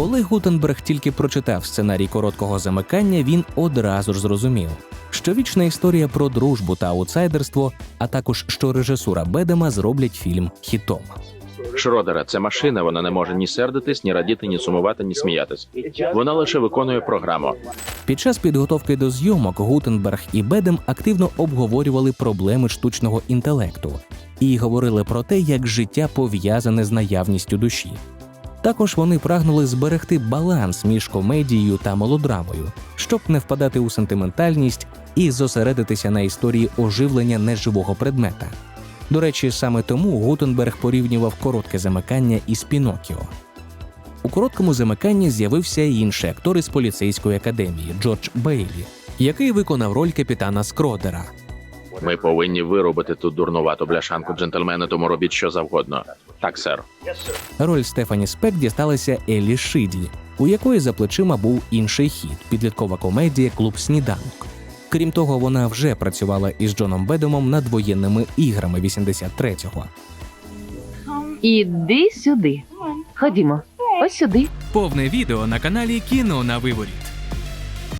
Коли Гутенберг тільки прочитав сценарій короткого замикання, він одразу ж зрозумів, що вічна історія про дружбу та аутсайдерство, а також що режисура Бедема зроблять фільм хітом. Шродера це машина, вона не може ні сердитись, ні радіти, ні сумувати, ні сміятись. Вона лише виконує програму. Під час підготовки до зйомок Гутенберг і Бедем активно обговорювали проблеми штучного інтелекту і говорили про те, як життя пов'язане з наявністю душі. Також вони прагнули зберегти баланс між комедією та мелодрамою, щоб не впадати у сентиментальність і зосередитися на історії оживлення неживого предмета. До речі, саме тому Гутенберг порівнював коротке замикання із Пінокіо. У короткому замиканні з'явився й інший актор із поліцейської академії Джордж Бейлі, який виконав роль капітана Скродера. Ми повинні виробити ту дурнувату бляшанку джентльмена, тому робіть що завгодно. Так, сер. Роль Стефані Спек дісталася Еллі Шидлі, у якої за плечима був інший хід підліткова комедія Клуб сніданок. Крім того, вона вже працювала із Джоном Бедомом над воєнними іграми 83-го. Іди сюди. Ходімо. Ось сюди. Повне відео на каналі Кіно на виворіт.